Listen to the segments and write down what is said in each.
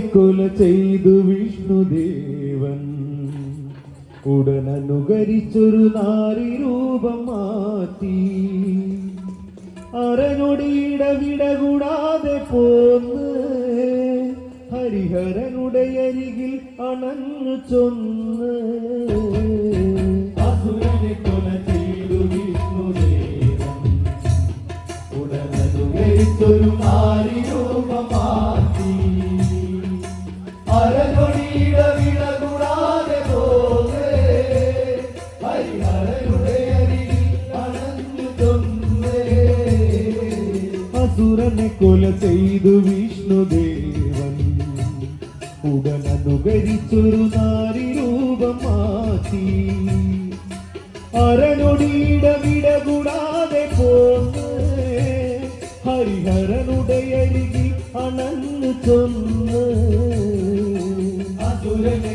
കൊല ചെയ്തു വിഷ്ണുദേവൻ ഉടനനുകരിച്ചൊരു നാരി രൂപം മാറ്റി. അരനൊടിയിടവിട കൂടാതെ പോന്ന് ഹരിഹരനുടെ അരികിൽ അണഞ്ഞു ചൊന്ന്. അസുരനെ കൊല ചെയ്തു വിഷ്ണുദേവൻ ഉടനനുകരിച്ചൊരു നാരി ചെയ്തു വിഷ്ണുദേവൻ ഉടനനുകരിച്ചൊരു നാരി രൂപം മാറ്റി. അരനൊടിയിട വിട കൂടാതെ പോന്ന് ഹരിഹരനുടെ അരികിൽ അണഞ്ഞു ചൊന്ന്. അസുരനെ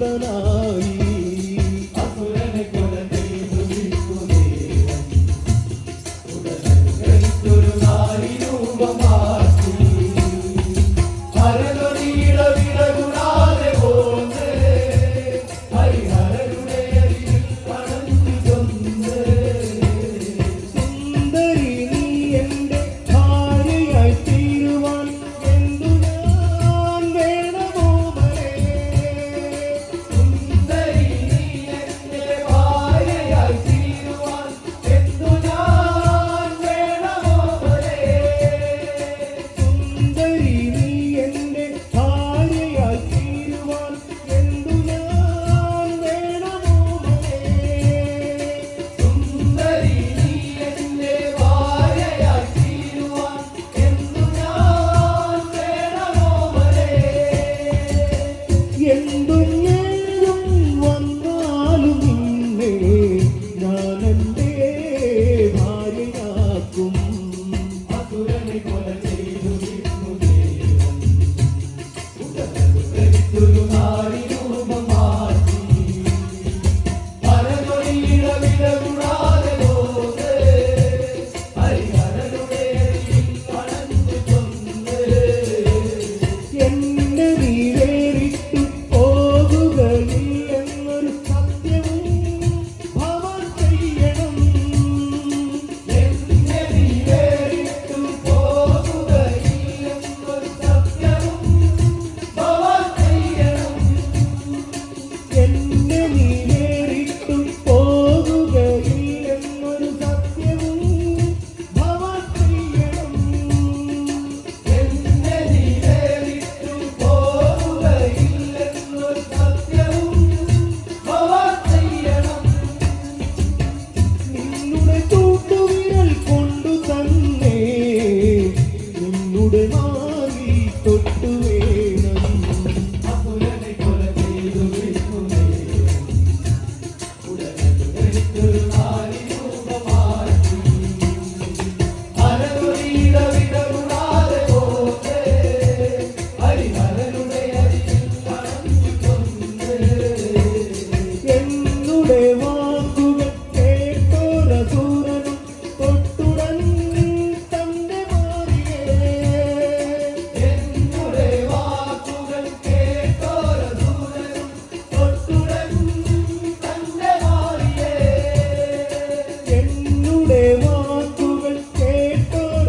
തൃപ്തനായി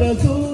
Jesus.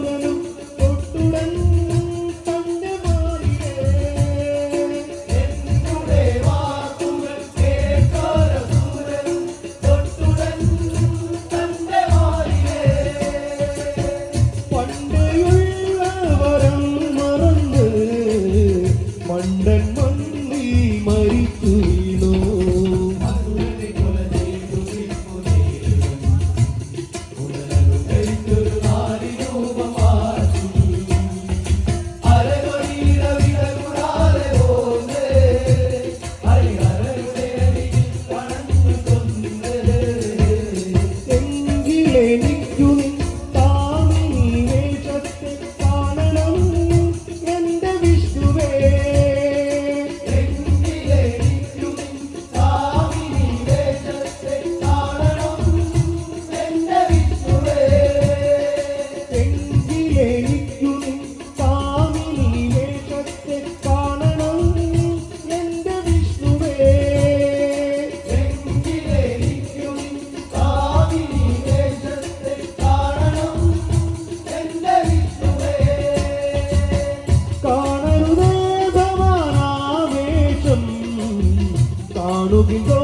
lo que yo